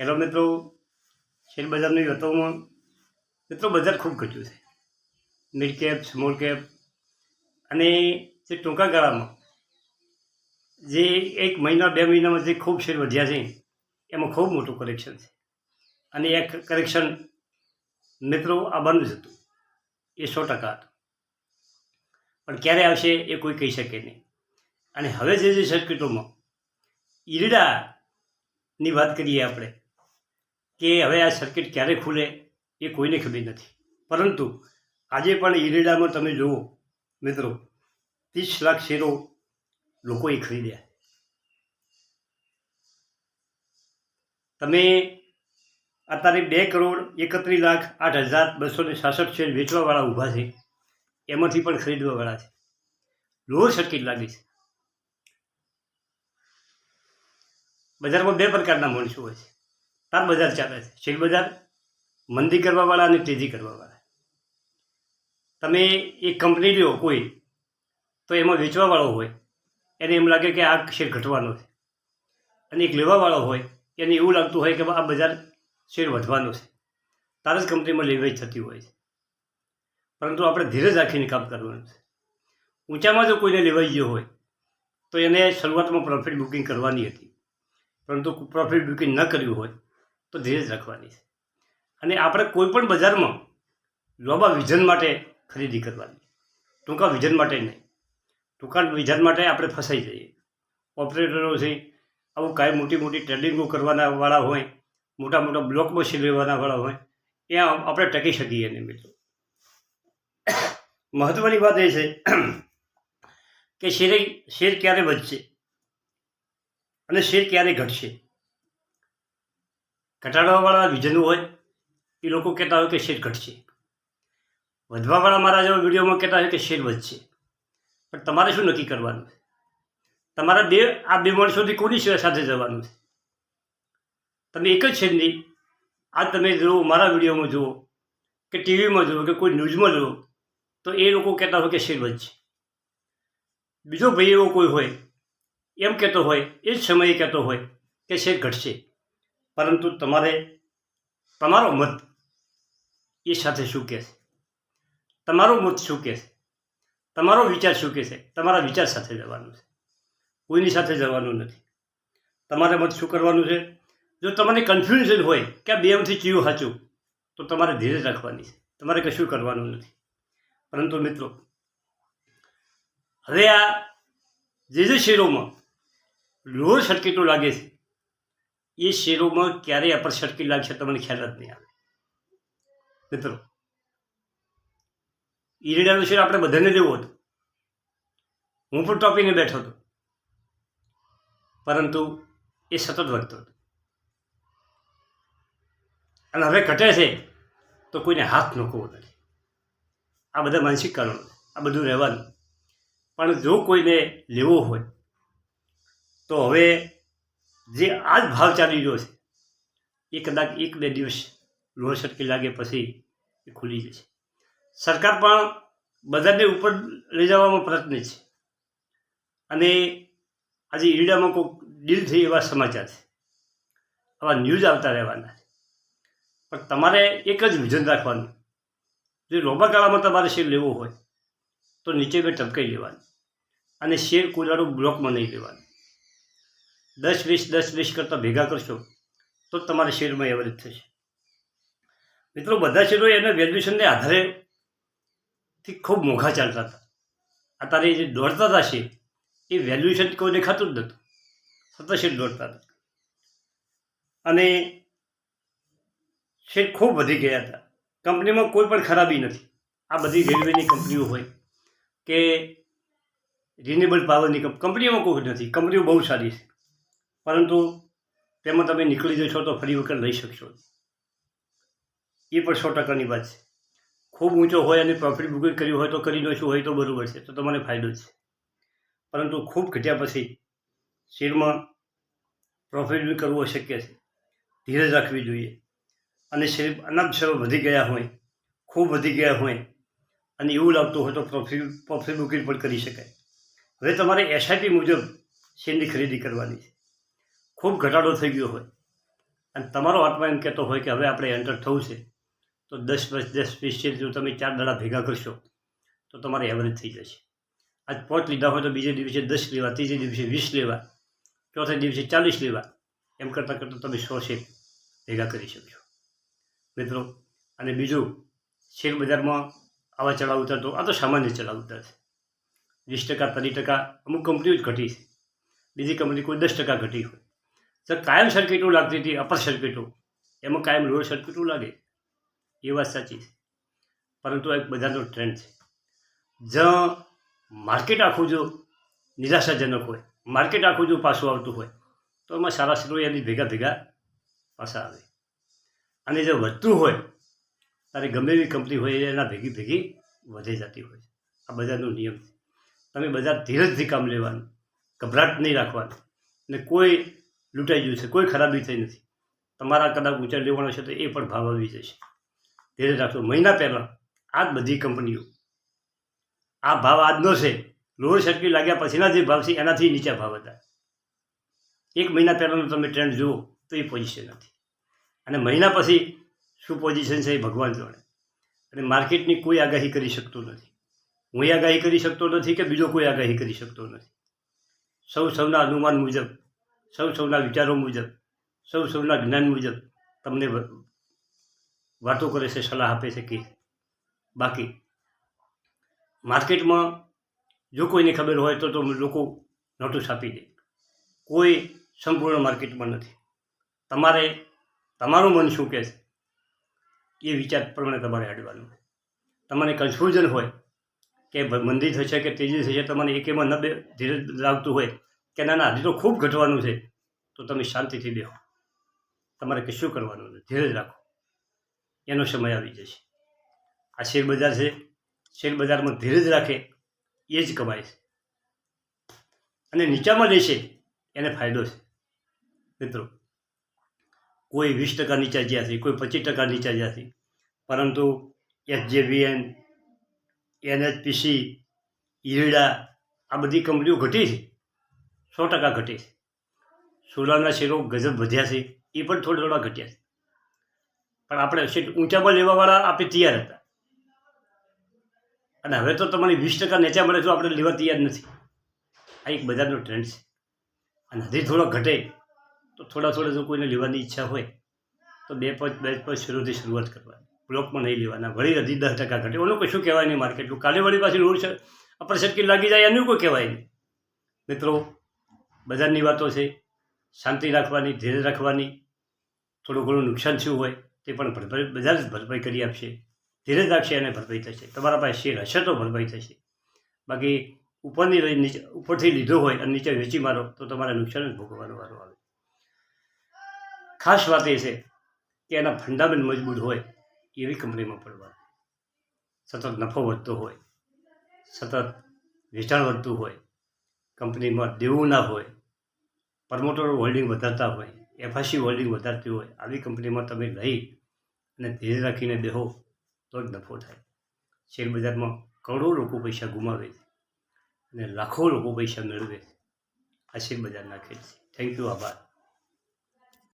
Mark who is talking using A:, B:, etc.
A: Hello મિત્રો, share બજારની વાતોમાં મિત્રો બજાર ખૂબ ઘટ્યું છે. મિડ કેપ, સ્મોલ કેપ અને જે ટૂંકા ગાળામાં જે એક મહિના, બે મહિનામાં જે ખૂબ શેર વધ્યા છે, એમાં ખૂબ મોટું કરેક્શન છે. અને એ કરેક્શન મિત્રો આ બંધ જ હતું. એ સો ટકા હતું. પણ ક્યારે આવશે એ કોઈ કહી શકે નહીં. અને હવે જે જે સર્કિટોમાં ઈરડાની વાત કરીએ આપણે કે હવે આ સર્કિટ ક્યારે ખુલે એ કોઈને ખબર નથી. પરંતુ આજે પણ ઈરેડામાં તમે જુઓ, મિત્રો, ત્રીસ લાખ શેરો લોકોએ ખરીદ્યા. તમે અત્યારે બે કરોડ એકત્રીસ લાખ આઠ હજાર બસો ને સાસઠ શેર વેચવાવાળા ઊભા છે. એમાંથી પણ ખરીદવાવાળા છે. લો સર્કિટ લાગી છે. બજારમાં બે પ્રકારના માણસો હોય છે. તાર બજાર ચાલે છે. શેર બજાર? મંદી કરવાવાળા અને તેજી કરવાવાળા. તમે એક કંપની લ્યો કોઈ, તો એમાં વેચવાવાળો હોય. એને એમ લાગે કે આ શેર ઘટવાનો છે. અને એક લેવાવાળો હોય, એને એવું લાગતું હોય કે આ બજાર શેર વધવાનો છે. તાર જ કંપનીમાં લેવેચ થતી હોય છે. પરંતુ આપણે ધીરજ રાખીને કામ કરવાનું છે. ઊંચામાં જો કોઈને લેવાઈ ગયો હોય, તો એને શરૂઆતમાં પ્રોફિટ બુકિંગ કરવાની હતી. પરંતુ પ્રોફિટ બુકિંગ ન કર્યું હોય તો ધીરજ રાખવાની છે. અને આપણે કોઈ પણ બજારમાં લાંબા વિઝન માટે ખરીદી કરવાની. ટૂંકા વિઝન માટે નહીં. ટૂંકા વિઝન માટે આપણે ફસાઈ જઈએ. ઓપરેટરો છે, આવું કાંઈ મોટી મોટી ટ્રેડિંગો કરવાના વાળા હોય, મોટા મોટા બ્લોક મશીન લેવાના વાળા હોય, એ આપણે ટકી શકીએ નહીં મિત્રો. મહત્ત્વની વાત એ છે કે શેરે, શેર ક્યારે વધશે અને શેર ક્યારે ઘટશે? ઘટાડવાવાળા વિઝન હોય, એ લોકો કહેતા હોય કે શેર ઘટશે વધવાવાળા મારા જેવા વિડીયોમાં કહેતા હોય કે શેર વધશે. પણ તમારે શું નક્કી કરવાનું? છે તમારા બે આ બે માણસોથી કોની સાથે જવાનું છે? તમે એક જ છે નહીં આ તમે જુઓ, મારા વિડીયોમાં જુઓ, કે ટીવીમાં જુઓ, કે કોઈ ન્યૂઝમાં જુઓ, તો એ લોકો કહેતા હોય કે શેર વધશે. બીજો ભાઈ એવો કોઈ હોય, એમ કહેતો હોય, એ જ સમયે કહેતો હોય કે શેર ઘટશે. પરંતુ તમારે તમારો મત એ સાથે શું કહેશે તમારો મત શું કહેશે તમારો વિચાર શું કહેશે તમારા વિચાર સાથે જવાનું છે. કોઈની સાથે જવાનું નથી. તમારે મત શું કરવાનું છે? જો તમને કન્ફ્યુઝન હોય કે આ બેમાંથી કયું સાચું તો તમારે ધીરે રાખવાની છે. તમારે કશું કરવાનું નથી. પરંતુ મિત્રો, હવે આ જે જે શેરોમાં લોઅર સર્કિટો લાગે છે એ શેરોમાં ક્યારે અપર સર્કિટ લાગશે તમને ખ્યાલ જ નહીં આવે. મિત્રો, ઈરડાનો શેર આપણે બધાને લેવું હતું. હું પણ ટોપીને બેઠો હતો. પરંતુ એ સતત વધતો હતો. અને હવે ઘટે છે તો કોઈને હાથ નોખવો નથી. આ બધા માનસિક કારણો. આ બધું રહેવાનું. પણ જો કોઈને લેવો હોય, તો હવે જે આ જ ભાવ ચાલી રહ્યો છે, એ કદાચ એક બે દિવસ લોહ સટકી લાગે પછી એ ખુલી જશે. સરકાર પણ બધાને ઉપર લઈ જવામાં પ્રયત્ન છે. અને આજે ઈરડામાં કોઈક ડીલ થઈ એવા સમાચાર છે. આવા ન્યૂઝ આવતા રહેવાના છે. પણ તમારે એક જ વિઝન રાખવાનું. જો લાંબા ગાળામાં તમારે શેર લેવો હોય, તો નીચે બે ટપકાઈ લેવાનું. અને શેર કોઈ બ્લોકમાં નહીં લેવાનું. દસ વીસ દસ વીસ કરતાં ભેગા કરશો, તો તમારે શેરમાં એવરેજ થશે. મિત્રો, બધા શેરો એના વેલ્યુએશનને આધારે થી ખૂબ મોંઘા ચાલતા હતા. અત્યારે જે દોડતા હતા શેર એ વેલ્યુએશન કોઈ દેખાતું જ નહોતું. સતત શેર દોડતા હતા. અને શેર ખૂબ વધી ગયા હતા. કંપનીમાં કોઈ પણ ખરાબી નથી. આ બધી રેલવેની કંપનીઓ હોય કે રિન્યુએબલ પાવરની કંપનીઓમાં કોઈ નથી. કંપનીઓ બહુ સારી છે. પરંતુ તેમાં તમે નીકળી જશો તો ફરી વખત લઈ શકશો. એ પણ સો ટકાની વાત છે. ખૂબ ઊંચો હોય અને પ્રોફિટ બુકિંગ કર્યું હોય તો કરી નાખ્યું હોય તો બરાબર છે. તો તમને ફાયદો છે. પરંતુ ખૂબ ઘટ્યા પછી શેરમાં પ્રોફિટ બી કરવું અશક્ય છે. ધીરજ રાખવી જોઈએ. અને શેર અનાજ શેર વધી ગયા હોય, ખૂબ વધી ગયા હોય અને એવું લાગતું હોય તો પ્રોફિટ પ્રોફિટ બુકિંગ પણ કરી શકાય. હવે તમારે એસઆઈપી મુજબ શેરની ખરીદી કરવાની છે. ખૂબ ઘટાડો થઈ ગયો હોય. અને તમારો આત્મા એમ કહેતો હોય કે હવે આપણે એન્ટર થવું છે. તો દસ વર્ષ, દસ વીસ છે જો તમે ચાર દાડા ભેગા કરશો, તો તમારે એવરેજ થઈ જશે. આજ પાંચ લીધા હોય તો બીજે દિવસે દસ લેવા, ત્રીજે દિવસે વીસ લેવા, ચોથે દિવસે ચાલીસ લેવા. એમ કરતાં કરતાં તમે સો શેર ભેગા કરી શકશો. મિત્રો, અને બીજું, શેર બજારમાં આવા ચડાવ ઉતાર તો, આ તો સામાન્ય ચડાવ ઉતાર છે. વીસ ટકા, ત્રીસ ટકા, અમુક કંપનીઓ જ ઘટી છે. બીજી કંપની કોઈ દસ ટકા ઘટી હોય. સર, કાયમ સર્કિટો લાગતી હતી, અપર સર્કિટો. એમાં કાયમ લોઅર સર્કિટો લાગે. એ વાત સાચી છે. પરંતુ આ એક બધાનો ટ્રેન્ડ છે. જ્યાં માર્કેટ આખું જો નિરાશાજનક હોય માર્કેટ આખું જો પાછું આવતું હોય, તો એમાં સારા એની ભેગા ભેગા પાછા આવે. અને જો વધતું હોય ત્યારે ગમે એવી કંપની હોય, એના ભેગી ભેગી વધે જતી હોય આ બધાનો નિયમ છે. તમે બધા ધીરજથી કામ લેવાનું, ગભરાટ નહીં રાખવાનું. ને કોઈ લૂંટાઈ ગયું છે. કોઈ ખરાબી થઈ નથી. તમારા કદાચ ઊંચા લેવાનો છે તો એ પણ ભાવ આવી જશે. ધીરે રાખજો. મહિના પહેલાં આ જ બધી કંપનીઓ આ ભાવ આજનો છે. લોડ સર્કિટ લાગ્યા પછીના જે ભાવ છે એનાથી નીચા ભાવ હતા. એક મહિના પહેલાંનો તમે ટ્રેન્ડ જુઓ તો એ પોઝિશન નથી. અને મહિના પછી શું પોઝિશન છે એ ભગવાન જાણે. અને માર્કેટની કોઈ આગાહી કરી શકતો નથી. હું આગાહી કરી શકતો નથી કે બીજો કોઈ આગાહી કરી શકતો નથી. સૌ સૌના અનુમાન મુજબ સૌ સૌના વિચારો મુજબ, સૌ સૌના જ્ઞાન મુજબ તમને વાતો કરે છે, સલાહ આપે છે કે બાકી માર્કેટમાં જો કોઈને ખબર હોય તો તો લોકો નોટિસ આપી દે. કોઈ સંપૂર્ણ માર્કેટમાં નથી. તમારે, તમારું મન શું કહે છે? એ વિચાર પ્રમાણે તમારે હાડવાનું. તમારે કન્ફ્યુઝન હોય કે મંદી થશે કે તેજી થશે તમને એકેમાં ન બે ધીરે લાગતું હોય કે ના ના હજી તો ખૂબ ઘટવાનું છે. તો તમે શાંતિથી બેહો. તમારે કશું કરવાનું નથી. ધીરજ રાખો. એનો સમય આવી જશે. આ શેર બજાર છે. શેર બજારમાં ધીરજ રાખે. એ જ કમાય છે. અને નીચામાં રહેશે એને ફાયદો છે. મિત્રો, કોઈ વીસ ટકા નીચા જ્યાંથી કોઈ પચીસ ટકા નીચા જ્યાંથી પરંતુ એચજેવીએન એનએચપીસી ઈરડા, આ બધી કંપનીઓ ઘટી છે. સો ટકા ઘટી છે. સોલારના શેરો ગજબ વધ્યા છે. એ પણ થોડા થોડા ઘટ્યા છે. પણ આપણે શેર ઊંચામાં લેવાવાળા આપણે તૈયાર હતા. અને હવે તો તમારી વીસ ટકા નીચા મળે તો આપણે લેવા તૈયાર નથી. આ એક બજારનો ટ્રેન્ડ છે. અને હજી થોડો ઘટે તો થોડા થોડા જો કોઈને લેવાની ઈચ્છા હોય, તો બે પાંચ બે પાંચ શેરોથી શરૂઆત કરવાની. બ્લોકમાં નહીં લેવાના. વળી હજી દસ ટકા ઘટે. ઓનું કશું કહેવાય નહીં માર્કેટનું. કાલે વળી પાછી રોડ અપર સર્કિટ લાગી જાય એનું કોઈ કહેવાય નહીં. મિત્રો બજારની વાતો છે, શાંતિ રાખવાની ધીરે રાખવાની, થોડું ઘણું નુકસાન થયું હોય તે પણ ભરપાઈ બધા જ ભરપાઈ કરી આપશે. ધીરે રાખશે અને ભરપાઈ થશે. તમારા પાસે શેર હશે તો ભરપાઈ થશે. બાકી ઉપરની લઈ નીચે, ઉપરથી લીધો હોય અને નીચે વેચી મારો, તો તમારે નુકસાન જ ભોગવવાનો વારો આવે. ખાસ વાત એ છે કે એના ફંડામેન્ટ મજબૂત હોય એવી કંપનીમાં પડવાનું. સતત નફો વધતો હોય, સતત વેચાણ વધતું હોય, કંપનીમાં દેવું ના હોય પ્રમોટર હોલ્ડિંગ વધારતા હોય એફઆઈસી હોલ્ડિંગ વધારતી હોય, આવી કંપનીમાં તમે લઈ અને ધીરે રાખીને બેહો, તો જ નફો થાય. શેર બજારમાં કરોડો લોકો પૈસા ગુમાવે છે અને લાખો લોકો પૈસા મેળવે છે આ શેર બજારના છે થેન્ક યુ આભાર.